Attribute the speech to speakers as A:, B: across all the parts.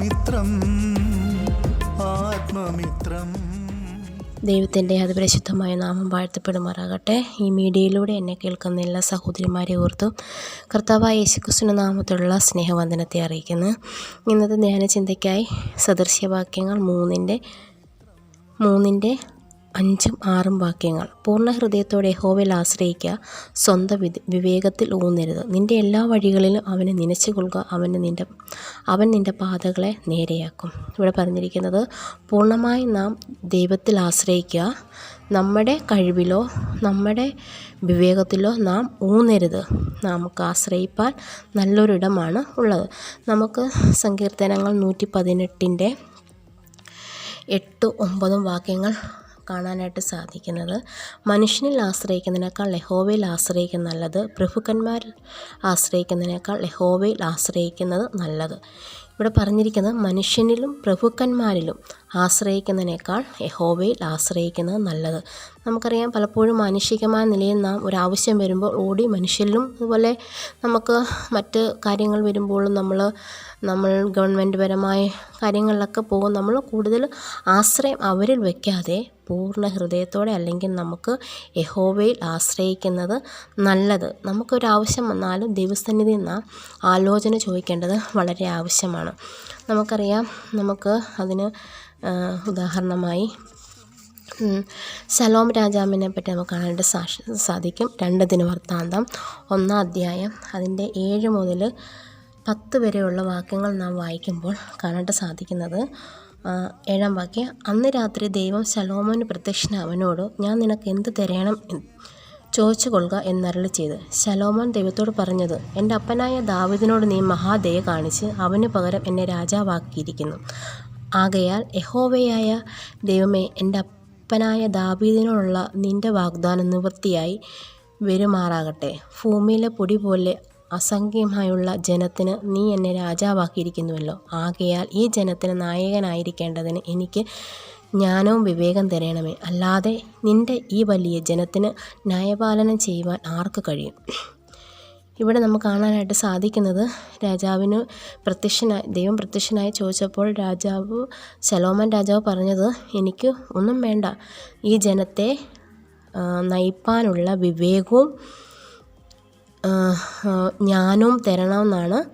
A: ആത്മമിത്രം ആത്മമിത്രം.
B: ദൈവത്തിന്റെ അതിപരിശുദ്ധമായ നാമം വാഴ്ത്തപ്പെടുമാറാകട്ടെ. ഈ മീഡിയയിലൂടെ എന്നെ കേൾക്കുന്ന എല്ലാ സഹോദരിമാരെ ഓർത്തും കർത്താവായ യേശുക്രിസ്തുവിന്റെ നാമത്തിലുള്ള സ്നേഹവന്ദനത്തെ അറിയിക്കുന്നു. ഇന്നത്തെ ധ്യാനചിന്തയ്ക്കായി സദൃശ്യവാക്യങ്ങൾ മൂന്നിന്റെ മൂന്നിന്റെ അഞ്ചും ആറും വാക്യങ്ങൾ. പൂർണ ഹൃദയത്തോടെ ഹോവയിൽ ആശ്രയിക്കുക. സ്വന്തം വിവേകത്തിൽ ഊന്നരുത്. നിന്റെ എല്ലാ വഴികളിലും അവനെ നനച്ചു കൊള്ളുക അവന് നിന്റെ അവൻ നിന്റെ പാതകളെ നേരെയാക്കും. ഇവിടെ പറഞ്ഞിരിക്കുന്നത് പൂർണമായി നാം ദൈവത്തിൽ ആശ്രയിക്കുക. നമ്മുടെ കഴിവിലോ നമ്മുടെ വിവേകത്തിലോ നാം ഊന്നരുത്. നമുക്ക് ആശ്രയിപ്പാൻ നല്ലൊരിടമാണ് ഉള്ളത്. നമുക്ക് സങ്കീർത്തനങ്ങൾ നൂറ്റി പതിനെട്ടിന്റെ എട്ട് ഒമ്പതും വാക്യങ്ങൾ കാണാനായിട്ട് സാധിക്കുന്നത്. മനുഷ്യനിൽ ആശ്രയിക്കുന്നതിനേക്കാൾ യഹോവയിൽ ആശ്രയിക്കുന്ന നല്ലത് പ്രഭുക്കന്മാർ ആശ്രയിക്കുന്നതിനേക്കാൾ യഹോവയിൽ ആശ്രയിക്കുന്നത് നല്ലത്. ഇവിടെ പറഞ്ഞിരിക്കുന്നത് മനുഷ്യനിലും പ്രഭുക്കന്മാരിലും ആശ്രയിക്കുന്നതിനേക്കാൾ യഹോവയിൽ ആശ്രയിക്കുന്നത് നല്ലത്. നമുക്കറിയാം പലപ്പോഴും മാനുഷികമായ നിലയിൽ നാം ഒരു ആവശ്യം വരുമ്പോൾ ഓടി മനുഷ്യരിലും അതുപോലെ നമുക്ക് മറ്റ് കാര്യങ്ങൾ വരുമ്പോഴും നമ്മൾ നമ്മൾ ഗവൺമെന്റ് പരമായ കാര്യങ്ങളിലൊക്കെ പോകും. നമ്മൾ കൂടുതൽ ആശ്രയം അവരിൽ വയ്ക്കാതെ പൂർണ ഹൃദയത്തോടെ അല്ലെങ്കിൽ നമുക്ക് യഹോവയിൽ ആശ്രയിക്കുന്നത് നല്ലത്. നമുക്കൊരാവശ്യം വന്നാലും ദൈവസന്നിധി നാം ആലോചന ചോദിക്കേണ്ടത് വളരെ ആവശ്യമാണ്. നമുക്കറിയാം നമുക്ക് അതിന് ഉദാഹരണമായി ശലോം രാജാവിനെ പറ്റി നമുക്ക് കാണാനായിട്ട് സാധിക്കും. രണ്ട് ദിന വൃത്താന്തം ഒന്നാം അധ്യായം അതിന്റെ ഏഴ് മുതൽ പത്ത് വരെയുള്ള വാക്യങ്ങൾ നാം വായിക്കുമ്പോൾ കാണാനായിട്ട് സാധിക്കുന്നത് ഏഴാം വാക്യം അന്ന് രാത്രി ദൈവം ശലോമോന് പ്രത്യക്ഷന അവനോട് ഞാൻ നിനക്ക് എന്ത് തരണം ചോദിച്ചു കൊള്ളുക എന്നരളി ചെയ്ത്. ശലോമോൻ ദൈവത്തോട് പറഞ്ഞത് എന്റെ അപ്പനായ ദാവിദിനോട് നീ മഹാദയ കാണിച്ച് അവന് പകരം എന്നെ രാജാവാക്കിയിരിക്കുന്നു. ആകയാൽ യഹോവയായ ദൈവമേ എന്റെ അപ്പനായ ദാവീദിനോടുള്ള നിന്റെ വാഗ്ദാനം നിവൃത്തിയായി വരുമാറാകട്ടെ. ഭൂമിയിലെ പൊടി പോലെ അസംഖ്യമായുള്ള ജനത്തിന് നീ എന്നെ രാജാവാക്കിയിരിക്കുന്നുവല്ലോ. ആകയാൽ ഈ ജനത്തിന് നായകനായിരിക്കേണ്ടതിന് എനിക്ക് ജ്ഞാനവും വിവേകം തരണമേ. അല്ലാതെ നിന്റെ ഈ വലിയ ജനത്തിന് ന്യായപാലനം ചെയ്യുവാൻ ആർക്ക് കഴിയും? ഇവിടെ നമുക്ക് കാണാനായിട്ട് സാധിക്കുന്നത് രാജാവിന് പ്രത്യക്ഷനായി ദൈവം പ്രത്യക്ഷനായി ചോദിച്ചപ്പോൾ രാജാവ് ശലോമൻ രാജാവ് പറഞ്ഞത് എനിക്ക് ഒന്നും വേണ്ട. ഈ ജനത്തെ നയിപ്പാനുള്ള വിവേകവും ജ്ഞാനവും തരണമെന്നാണ്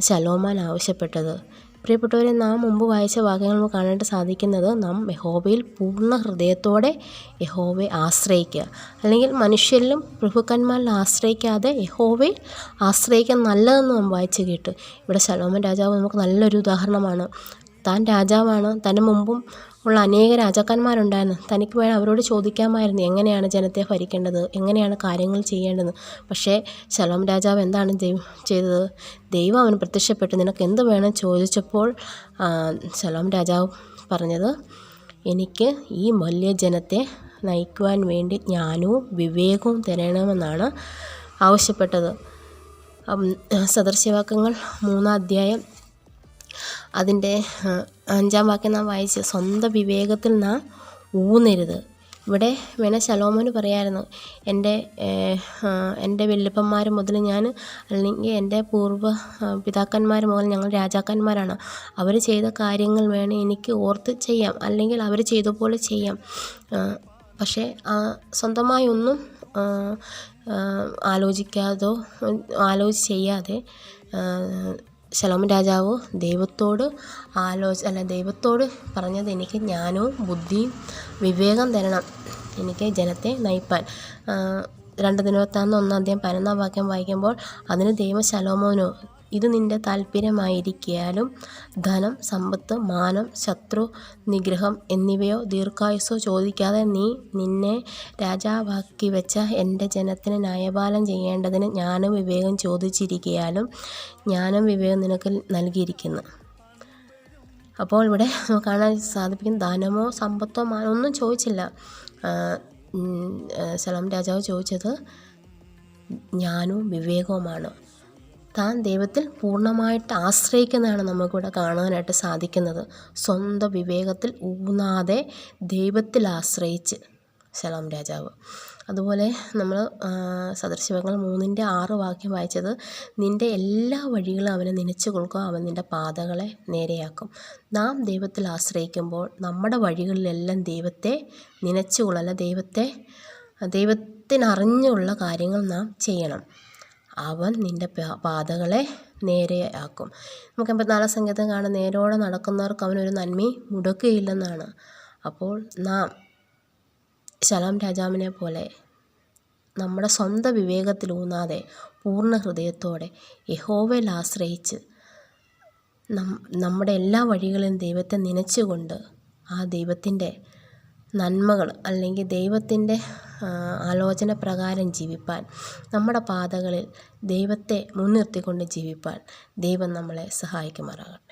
B: ശലോമാൻ ആവശ്യപ്പെട്ടത്. പ്രിയപ്പെട്ടവരെ നാം മുമ്പ് വായിച്ച വാക്യങ്ങൾ കാണാനായിട്ട് സാധിക്കുന്നത് നാം യഹോവയിൽ പൂർണ ഹൃദയത്തോടെ യഹോവയെ ആശ്രയിക്കുക. അല്ലെങ്കിൽ മനുഷ്യരിലും പ്രഭുക്കന്മാരിലും ആശ്രയിക്കാതെ യഹോവയിൽ ആശ്രയിക്കാൻ നല്ലതെന്ന് നാം വായിച്ച് കേട്ട്. ഇവിടെ ശലോമൻ രാജാവ് നമുക്ക് നല്ലൊരു ഉദാഹരണമാണ്. താൻ രാജാവാണ്. തന്റെ മുമ്പും ഉള്ള അനേക രാജാക്കന്മാരുണ്ടായിരുന്നു. തനിക്ക് വേണം അവരോട് ചോദിക്കാമായിരുന്നു എങ്ങനെയാണ് ജനത്തെ ഭരിക്കേണ്ടത് എങ്ങനെയാണ് കാര്യങ്ങൾ ചെയ്യേണ്ടത്. പക്ഷേ ശലോം രാജാവ് എന്താണ് ദൈവം ചെയ്തത്? ദൈവം അവന് പ്രത്യക്ഷപ്പെട്ട്. നിനക്ക് എന്ത് വേണം? ചോദിച്ചപ്പോൾ ശലോം രാജാവ് പറഞ്ഞത് എനിക്ക് ഈ വലിയ ജനത്തെ നയിക്കുവാൻ വേണ്ടി ജ്ഞാനവും വിവേകവും തരണമെന്നാണ് ആവശ്യപ്പെട്ടത്. ഉം, സദൃശ്യവാക്യങ്ങൾ മൂന്നാം അധ്യായം അതിന്റെ അഞ്ചാം വാക്യം നാം വായിച്ച് സ്വന്തം വിവേകത്തിൽ നാം ഊന്നരുത്. ഇവിടെ വേണേൽ ശലോമോന് പറയായിരുന്നു എന്റെ എന്റെ വല്യപ്പന്മാർ മുതൽ ഞാൻ അല്ലെങ്കിൽ എന്റെ പൂർവ പിതാക്കന്മാർ മുതൽ ഞങ്ങൾ രാജാക്കന്മാരാണ്. അവർ ചെയ്ത കാര്യങ്ങൾ വേണേൽ എനിക്ക് ഓർത്ത് ചെയ്യാം അല്ലെങ്കിൽ അവർ ചെയ്ത പോലെ ചെയ്യാം. പക്ഷേ സ്വന്തമായി ഒന്നും ആലോചിക്കാതോ ആലോചിച്ച് ചെയ്യാതെ ശലോമൻ രാജാവ് ദൈവത്തോട് ആലോച അല്ല ദൈവത്തോട് പറഞ്ഞത് എനിക്ക് ജ്ഞാനവും ബുദ്ധിയും വിവേകം തരണം. എനിക്ക് ജനത്തെ നയിപ്പാൻ. രണ്ടു ദിനവത്താന്ന് ഒന്നാം അധ്യായം പതിനൊന്നാം വാക്യം വായിക്കുമ്പോൾ അതിന് ദൈവം ശലോമോനോ ഇത് നിന്റെ താല്പര്യമായിരിക്കാലും ധനം സമ്പത്ത് മാനം ശത്രു നിഗ്രഹം എന്നിവയോ ദീർഘായുസോ ചോദിക്കാതെ നീ നിന്നെ രാജാവാക്കി വെച്ച എന്റെ ജനത്തിന് ന്യായപാലം ചെയ്യേണ്ടതിന് ജ്ഞാനം വിവേകം ചോദിച്ചിരിക്കയാലും ജ്ഞാനം വിവേകം നിനക്ക് നൽകിയിരിക്കുന്നു. അപ്പോൾ ഇവിടെ കാണാൻ സാധിപ്പിക്കും ധനമോ സമ്പത്തോ മാനോ ഒന്നും ചോദിച്ചില്ല. സലാം രാജാവ് ചോദിച്ചത് ജ്ഞാനവും വിവേകവുമാണ്. താൻ ദൈവത്തിൽ പൂർണമായിട്ട് ആശ്രയിക്കുന്നതാണ് നമുക്കിവിടെ കാണാനായിട്ട് സാധിക്കുന്നത്. സ്വന്തം വിവേകത്തിൽ ഊന്നാതെ ദൈവത്തിൽ ആശ്രയിച്ച് ശലോം രാജാവ്. അതുപോലെ നമ്മൾ സദൃശിവങ്ങൾ മൂന്നിന്റെ ആറ് വാക്യം വായിച്ചത് നിന്റെ എല്ലാ വഴികളും അവനെ നനച്ചു കൊടുക്കുക അവൻ നിന്റെ പാതകളെ നേരെയാക്കും. നാം ദൈവത്തിൽ ആശ്രയിക്കുമ്പോൾ നമ്മുടെ വഴികളിലെല്ലാം ദൈവത്തെ നനച്ചുകൊള്ളല്ല ദൈവത്തെ ദൈവത്തിനറിഞ്ഞുള്ള കാര്യങ്ങൾ നാം ചെയ്യണം. അവൻ നിന്റെ പാതകളെ നേരെയാക്കും. നമുക്ക് എൺപത്തിനാലാം സംഗീതം കാണാൻ നേരോടെ നടക്കുന്നവർക്ക് അവനൊരു നന്മയും മുടക്കുകയില്ലെന്നാണ് അപ്പോൾ നാം ശലാം രാജാവിനെ പോലെ നമ്മുടെ സ്വന്തം വിവേകത്തിലൂന്നാതെ പൂർണ ഹൃദയത്തോടെ യഹോവയിൽ ആശ്രയിച്ച് നമ്മുടെ എല്ലാ വഴികളും ദൈവത്തെ നനച്ചുകൊണ്ട് ആ ദൈവത്തിന്റെ നന്മകൾ അല്ലെങ്കിൽ ദൈവത്തിന്റെ ആലോചന പ്രകാരം ജീവിപ്പാൻ. നമ്മുടെ പാതകളിൽ ദൈവത്തെ മുൻനിർത്തിക്കൊണ്ട് ജീവിപ്പാൻ ദൈവം നമ്മളെ സഹായിക്കുമാറാകട്ടെ.